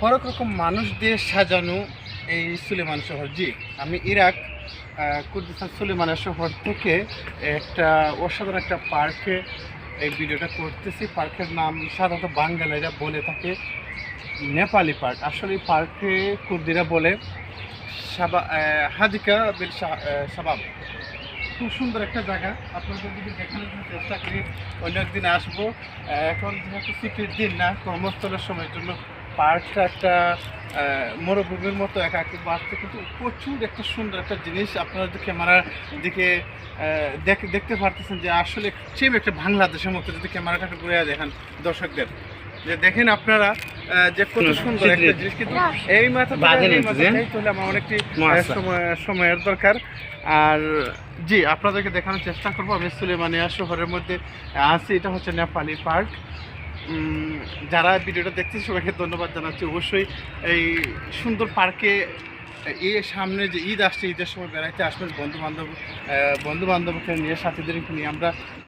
হরেক রকম মানুষ দিয়ে সাজানো এই সুলেমান শহর। জি, আমি ইরাক কুর্দিস্তান সুলেমানের শহর থেকে একটা অসাধারণ একটা পার্কে এই ভিডিওটা করতেছি। পার্কের নাম সাধারণত বাঙালিরা বলে থাকে নেপালি পার্ক। আসলে এই পার্কে কুর্দিরা বলে সাবা হাদিকা বিল শাবাব খুব সুন্দর একটা জায়গা। আপনাদের যদি দেখানোর জন্য চেষ্টা করি, অন্য একদিন আসব। এখন যেহেতু শীতের দিন না, কর্মস্থলের সময়ের জন্য পার্কটা একটা মরুভূমির মতো একা একটু বাড়ছে কিন্তু প্রচুর একটা সুন্দর একটা জিনিস। আপনারা যদি ক্যামেরার দিকে দেখ- দেখতে পারতেছেন যে আসলে সেম একটা বাংলাদেশের মতো যদি ক্যামেরাটা একটু ঘুরে দেখান দর্শকদের। যে দেখেন আপনারা যে কত সুন্দর একটা জিনিস। কিন্তু এই মাথা বাঁধেন এই একটু, মাথা যে? চাইতে হলে আমার অনেকটি সময় সময়ের দরকার। আর জি আপনাদেরকে দেখানোর চেষ্টা করব। আমি সুলেমানিয়া শহরের মধ্যে আছি। এটা হচ্ছে নেপালি পার্ক। যারা ভিডিওটা দেখছে সবাইকে ধন্যবাদ জানাচ্ছি। অবশ্যই এই সুন্দর পার্কে এই সামনে যে ঈদ আসছে, ঈদের সময় বেড়াইতে আসবেন বন্ধু বান্ধব বন্ধু বান্ধবকে নিয়ে, সাথীদেরকে নিয়ে। আমরা